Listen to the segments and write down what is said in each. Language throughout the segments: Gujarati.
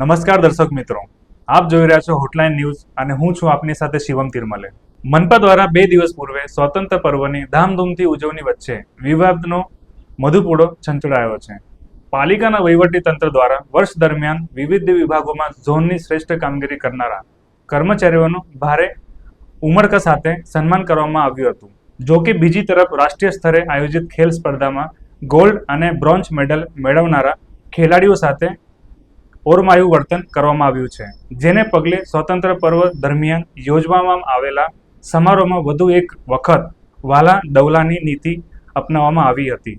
નમસ્કાર દર્શક મિત્રો. આપ જોઈ રહ્યા છો હોટલાઇન ન્યૂઝ અને હું છું આપની સાથે શિવમ તિરમલે. મનપા દ્વારા બે દિવસ પૂર્વે સ્વતંત્ર પર્વની ધામધૂમથી ઉજવણી વચ્ચે વિવાદનો મધુપૂડો છંચડાયો છે. પાલિકાના વહીવટી તંત્ર દ્વારા વર્ષ દરમિયાન વિવિધ વિભાગોમાં ઝોનની શ્રેષ્ઠ કામગીરી કરનારા કર્મચારીઓનું ભારે ઉમરકા સાથે સન્માન કરવામાં આવ્યું હતું. જો કે બીજી તરફ રાષ્ટ્રીય સ્તરે આયોજિત ખેલ સ્પર્ધામાં ગોલ્ડ અને બ્રોન્ઝ મેડલ મેળવનારા ખેલાડીઓ સાથે ઓરમાયું વર્તન કરવામાં આવ્યું છે. જેને પગલે સ્વતંત્ર પર્વ દરમિયાન યોજવામાં આવેલા સમારોહમાં વધુ એક વખત વાલા દવલાની નીતિ અપનાવવામાં આવી હતી.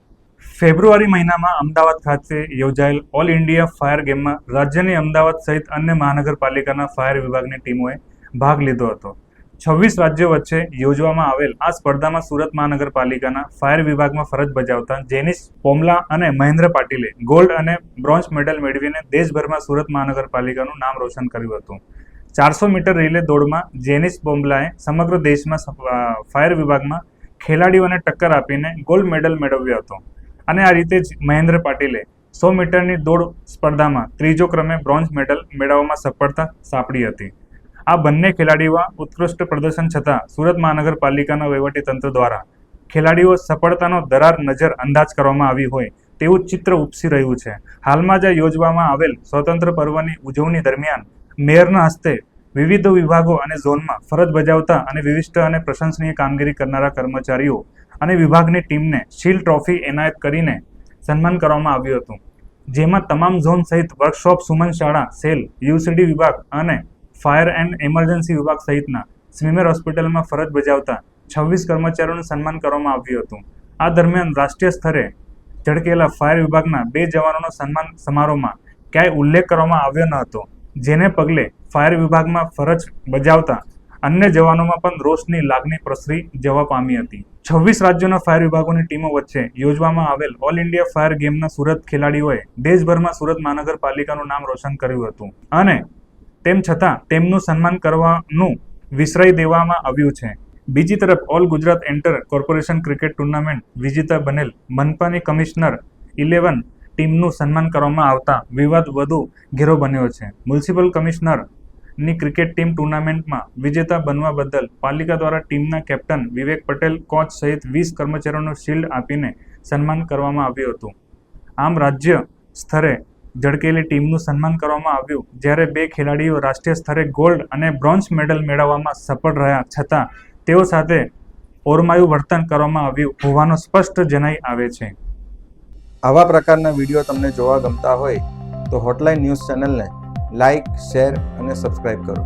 ફેબ્રુઆરી મહિનામાં અમદાવાદ ખાતે યોજાયેલ ઓલ ઇન્ડિયા ફાયર ગેમમાં રાજ્યની અમદાવાદ સહિત અન્ય મહાનગરપાલિકાના ફાયર વિભાગની ટીમોએ ભાગ લીધો હતો. છવ્વીસ રાજ્યો વચ્ચે યોજવામાં આવેલ આ સ્પર્ધામાં સુરત મહાનગરપાલિકાના ફાયર વિભાગમાં ફરજ બજાવતા જેનિસ, પોમલા અને મહેન્દ્ર પાટીલે ગોલ્ડ અને બ્રોન્ઝ મેડલ મેળવીને દેશભરમાં સુરત મહાનગરપાલિકાનું નામ રોશન કર્યું હતું. ચારસો મીટર રિલે દોડમાં જેનિસ, પોમલાએ સમગ્ર દેશમાં ફાયર વિભાગમાં ખેલાડીઓને ટક્કર આપીને ગોલ્ડ મેડલ મેળવ્યો હતો. અને આ રીતે જ મહેન્દ્ર પાટીલે સો મીટરની દોડ સ્પર્ધામાં ત્રીજો ક્રમે બ્રોન્ઝ મેડલ મેળવવામાં સફળતા સાંપડી હતી. આ બંને ખેલાડીઓમાં ઉત્કૃષ્ટ પ્રદર્શન છતાં સુરત મહાનગરપાલિકાના વહીવટીતંત્ર દ્વારા ખેલાડીઓ સફળતાનો દરાર નજર અંદાજ કરવામાં આવી હોય તેવું ચિત્ર ઉપસી રહ્યું છે. હાલમાં જ યોજવામાં આવેલ સ્વતંત્ર પર્વની ઉજવણી દરમિયાન મેયરના હસ્તે વિવિધ વિભાગો અને ઝોનમાં ફરજ બજાવતા અને વિશિષ્ટ અને પ્રશંસનીય કામગીરી કરનારા કર્મચારીઓ અને વિભાગની ટીમને શીલ ટ્રોફી એનાયત કરીને સન્માન કરવામાં આવ્યું હતું. જેમાં તમામ ઝોન સહિત વર્કશોપ, સુમન શાળા, સેલ, યુસીડી વિભાગ અને ફાયર એન્ડ એમરજન્સી વિભાગ સહિતના સ્મીમેર હોસ્પિટલમાં ફરજ બજાવતા છવ્વીસ કર્મચારીઓનું સન્માન કરવામાં આવ્યું હતું. આ દરમિયાન રાષ્ટ્રીય સ્તરે ઝળકેલા ફાયર વિભાગના બે જવાનોનો સન્માન સમારોહમાં ક્યાંય ઉલ્લેખ કરવામાં આવ્યો ન હતો, જેને પગલે ફાયર વિભાગમાં ફરજ બજાવતા અન્ય જવાનોમાં પણ રોષની લાગણી પ્રસરી જવા પામી હતી. છવ્વીસ રાજ્યોના ફાયર વિભાગોની ટીમો વચ્ચે યોજવામાં આવેલ ઓલ ઇન્ડિયા ફાયર ગેમના સુરત ખેલાડીઓએ દેશભરમાં સુરત મહાનગરપાલિકાનું નામ રોશન કર્યું હતું અને તેમ છતાં તેમનું સન્માન કરવાનું વિસરાઈ દેવામાં આવ્યું છે. બીજી તરફ, all Gujarat inter corporation cricket tournament વિજેતા બનેલ મનપાની કમિશનર ઇલેવન ટીમનું સન્માન કરવામાં આવતા વિવાદ વધુ ઘેરો બન્યો છે. મ્યુનિસિપલ કમિશનરની ક્રિકેટ ટીમ ટુર્નામેન્ટમાં વિજેતા બનવા બદલ પાલિકા દ્વારા ટીમના કેપ્ટન વિવેક પટેલ, કોચ સહિત વીસ કર્મચારીઓનું શિલ્ડ આપીને સન્માન કરવામાં આવ્યું હતું. આમ રાજ્ય સ્તરે ઝળકેલી ટીમનું સન્માન કરવામાં આવ્યું, જ્યારે બે ખેલાડીઓ રાષ્ટ્રીય સ્તરે ગોલ્ડ અને બ્રોન્ઝ મેડલ મેળવવામાં સફળ રહ્યા, છતાં તેઓ સાથે ઓરમાયું વર્તન કરવામાં આવ્યું હોવાનો સ્પષ્ટ જણાઈ આવે છે. આવા પ્રકારના વીડિયો તમને જોવા ગમતા હોય તો હોટલાઇન ન્યૂઝ ચેનલને લાઇક શેર અને સબસ્ક્રાઇબ કરો.